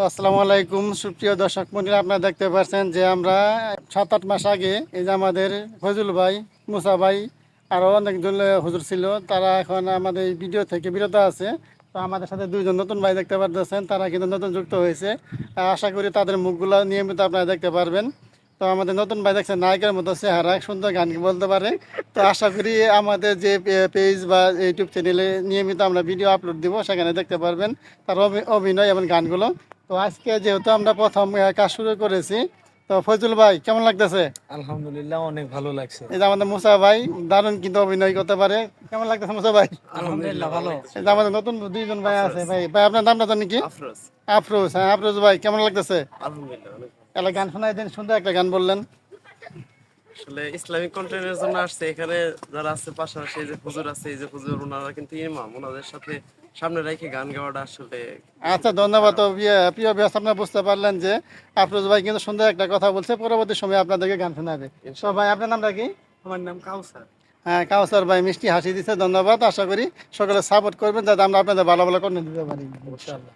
আসসালামু আলাইকুম। সুপ্রিয় দর্শক মন্ডলী, আপনারা দেখতে পাচ্ছেন যে আমরা সাত আট মাস আগে এই যে আমাদের ফজল ভাই, মুসা ভাই আরও অনেকজন হুজুর ছিল। তারা এখন আমাদের এই ভিডিও থেকে বিরত আছে। তো আমাদের সাথে দুইজন নতুন ভাই দেখতে পারতেছেন। তারা কিন্তু নতুন যুক্ত হয়েছে। আশা করি তাদের মুখগুলো নিয়মিত আপনারা দেখতে পারবেন। তো আমাদের নতুন ভাই দেখছেন, নায়কের মতো চেহারা, সুন্দর গান বলতে পারে। তো আশা করি আমাদের যে পেজ বা ইউটিউব চ্যানেলে নিয়মিত আমরা ভিডিও আপলোড দিব, সেখানে দেখতে পারবেন। তার অভিনয় এবং গানগুলো। তো আজকে যেহেতু আমরা প্রথম কাজ শুরু করেছি তো ফজল ভাই কেমন লাগতেছে? আলহামদুলিল্লাহ অনেক ভালো লাগছে। এই যে আমাদের মুসা ভাই দারুণ কিন্তু অভিনয় করতে পারে। কেমন লাগতেছে মুসা ভাই? আলহামদুলিল্লাহ ভালো। এই যে আমাদের নতুন দুইজন ভাই আছে ভাই ভাই আপনার নামটা জানি কি? আফরোজ। আফরোজ হ্যাঁ আফরোজ ভাই কেমন লাগতেছে? আলহামদুলিল্লাহ একটা গান শোনাই দিন সুন্দর একটা গান বললেন। আসলে ইসলামিক কন্টেন্টের জন্য আসছে এখানে যারা আছে পাশাপাশি এই যে হুজুর আছে এই যে হুজুর ওনারা কিন্তু ইমাম ওনাদের সাথে সামনে রেখে গান গাওয়াটা আসলে আচ্ছা ধন্যবাদ। তো প্রিয়- ব্যস্ত আপনারা বুঝতে পারলেন যে আফরোজ ভাই কিন্তু সুন্দর একটা কথা বলছে। পরবর্তী সময় আপনাদেরকে গান শোনাবে। তো ভাই আপনার নামটা কি? আমার নাম কাউসার। হ্যাঁ কাউসার ভাই মিষ্টি হাসি দিচ্ছে ধন্যবাদ। আশা করি সকলে সাপোর্ট করবেন যাতে আমরা আপনাদের ভালো ভালো করে দিতে পারি। ইনশাআল্লাহ